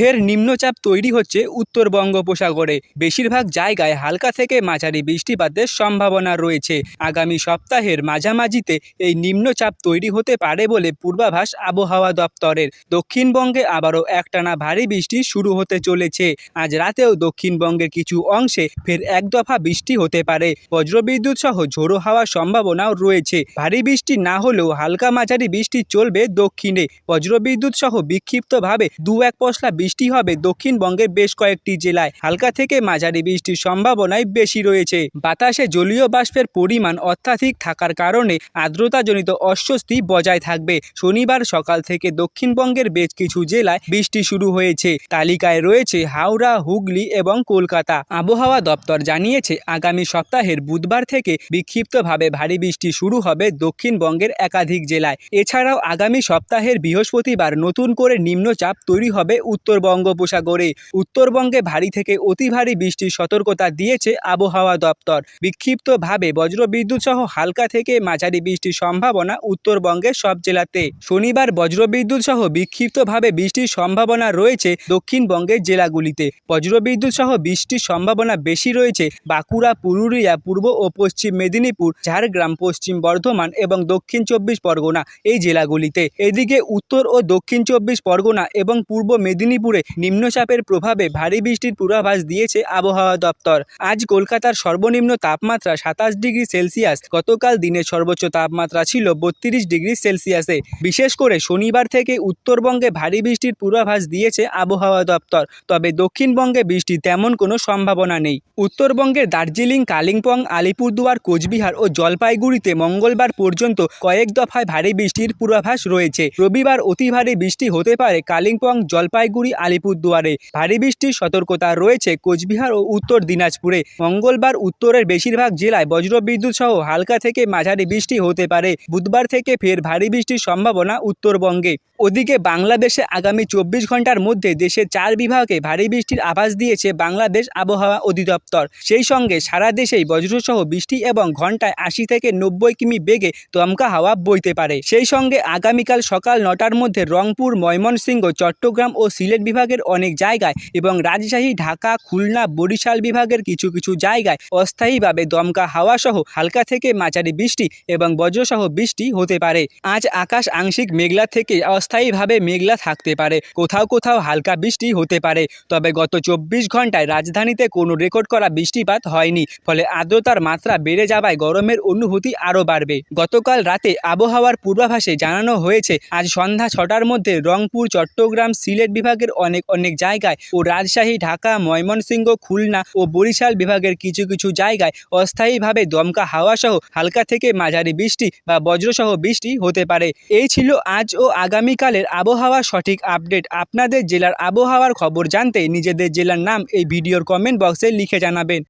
ফের নিম্নচাপ তৈরি হচ্ছে উত্তর বঙ্গোপসাগরে। বেশিরভাগ জায়গায় হালকা থেকে মাঝারি বৃষ্টিপাতের সম্ভাবনা রয়েছে। আগামী সপ্তাহের মাঝামাঝিতে এই নিম্নচাপ তৈরি হতে পারে বলে পূর্বাভাস আবহাওয়া দপ্তরের। দক্ষিণবঙ্গে আবারও একটানা ভারী বৃষ্টি শুরু হতে চলেছে। আজ রাতেও দক্ষিণবঙ্গের কিছু অংশে ফের এক দফা বৃষ্টি হতে পারে। বজ্রবিদ্যুৎ সহ ঝোড়ো হওয়ার সম্ভাবনাও রয়েছে। ভারী বৃষ্টি না হলেও হালকা মাঝারি বৃষ্টি চলবে দক্ষিণে। বজ্রবিদ্যুৎ সহ বিক্ষিপ্তভাবে দু এক পশলা বৃষ্টি হবে দক্ষিণবঙ্গের বেশ কয়েকটি জেলায়। হালকা থেকে মাঝারি বৃষ্টির সম্ভাবনাই বেশি রয়েছে। বাতাসে জলীয় বাষ্পের পরিমাণ অত্যাধিক থাকার কারণে আর্দ্রতাজনিত অস্বস্তি বজায় থাকবে। শনিবার সকাল থেকে দক্ষিণবঙ্গের বেশ কিছু জেলায় বৃষ্টি শুরু হয়েছে। তালিকায় রয়েছে হাওড়া, হুগলি এবং কলকাতা। আবহাওয়া দপ্তর জানিয়েছে, আগামী সপ্তাহের বুধবার থেকে বিক্ষিপ্তভাবে ভারী বৃষ্টি শুরু হবে দক্ষিণবঙ্গের একাধিক জেলায়। এছাড়াও আগামী সপ্তাহের বৃহস্পতিবার নতুন করে নিম্নচাপ তৈরি হবে উত্তর বঙ্গোপসাগরে। উত্তরবঙ্গে ভারী থেকে অতি ভারী বৃষ্টির সতর্কতা দিয়েছে আবহাওয়া দপ্তর। বিক্ষিপ্তভাবে বজ্রবিদ্যুৎ সহ হালকা থেকে মাঝারি বৃষ্টির সম্ভাবনা উত্তরবঙ্গের সব জেলাতে। শনিবার বজ্রবিদ্যুৎ সহ বিক্ষিপ্তভাবে বৃষ্টির সম্ভাবনা রয়েছে দক্ষিণবঙ্গের জেলাগুলিতে। বজ্রবিদ্যুৎ সহ বৃষ্টির সম্ভাবনা বেশি রয়েছে বাঁকুড়া, পুরুলিয়া, পূর্ব ও পশ্চিম মেদিনীপুর, ঝাড়গ্রাম, পশ্চিম বর্ধমান এবং দক্ষিণ চব্বিশ পরগনা এই জেলাগুলিতে। এদিকে উত্তর ও দক্ষিণ চব্বিশ পরগনা এবং পূর্ব মেদিনীপুরে নিম্নচাপের প্রভাবে ভারী বৃষ্টির পূর্বাভাস দিয়েছে আবহাওয়া দপ্তর। আজ কলকাতার সর্বনিম্ন তাপমাত্রা সাতাশ ডিগ্রি সেলসিয়াস, গতকাল দিনের সর্বোচ্চ তাপমাত্রা ছিল বত্রিশ ডিগ্রি সেলসিয়াসে। বিশেষ করে শনিবার থেকে উত্তরবঙ্গে ভারী বৃষ্টির পূর্বাভাস দিয়েছে আবহাওয়া দপ্তর, তবে দক্ষিণবঙ্গে বৃষ্টি তেমন কোনো সম্ভাবনা নেই। উত্তরবঙ্গের দার্জিলিং, কালিম্পং, আলিপুরদুয়ার, কোচবিহার ও জলপাইগুড়িতে মঙ্গলবার পর্যন্ত কয়েক দফায় ভারী বৃষ্টির পূর্বাভাস রয়েছে। রবিবার অতি ভারী বৃষ্টি হতে পারে কালিম্পং, জলপাইগুড়ি আলিপুরদুয়ারে। ভারী বৃষ্টির সতর্কতা রয়েছে কোচবিহার ও উত্তর দিনাজপুরে। মঙ্গলবার উত্তরের বেশিরভাগ জেলায় বজ্রবিদ্যুৎ সহ হালকা থেকে মাঝারি বৃষ্টি হতে পারে। বুধবার থেকে ফের ভারী বৃষ্টির সম্ভাবনা উত্তরবঙ্গে। ওদিকে বাংলাদেশে আগামী চব্বিশ ঘণ্টার মধ্যে দেশের চার বিভাগে ভারী বৃষ্টির আভাস দিয়েছে বাংলাদেশ আবহাওয়া অধিদপ্তর। সেই সঙ্গে সারা দেশেই বজ্রসহ বৃষ্টি এবং ঘন্টায় আশি থেকে নব্বই কিমি বেগে দমকা হাওয়া বইতে পারে। সেই সঙ্গে আগামীকাল সকাল নটার মধ্যে রংপুর, ময়মনসিংহ, চট্টগ্রাম ও সিলেট বিভাগের অনেক জায়গায় এবং রাজশাহী, ঢাকা, খুলনা, বরিশাল বিভাগের কিছু কিছু জায়গায় অস্থায়ীভাবে দমকা হাওয়া সহ হালকা থেকে মাঝারি বৃষ্টি এবং বজ্রসহ বৃষ্টি হতে পারে। আজ আকাশ আংশিক মেঘলা থেকে অস্থায়ীভাবে মেঘলা থাকতে পারে। কোথাও কোথাও হালকা বৃষ্টি হতে পারে। তবে গত চব্বিশ ঘন্টায় রাজধানীতে কোনো রেকর্ড করা বৃষ্টিপাত হয়নি। ফলে আর্দ্রতার মাত্রা বেড়ে যাওয়ায় গরমের অনুভূতি আরও বাড়বে। গতকাল রাতে আবহাওয়ার পূর্বাভাসে জানানো হয়েছে, আজ সন্ধ্যা ছটার মধ্যে রংপুর, চট্টগ্রাম, সিলেট বিভাগের অনেক অনেক জায়গায়। ও রাজশাহী, ঢাকা, ময়মনসিংহ, খুলনা ও বরিশাল বিভাগের কিছু কিছু জায়গায় অস্থায়ীভাবে দমকা হাওয়া সহ হালকা থেকে মাঝারি বৃষ্টি বা বজ্রসহ বৃষ্টি হতে পারে। এই ছিল আজ ও আগামীকালের আবহাওয়া সঠিক আপডেট। আপনাদের জেলার আবহাওয়ার খবর জানতে নিজেদের জেলার নাম এই ভিডিওর কমেন্ট বক্সে লিখে জানাবেন।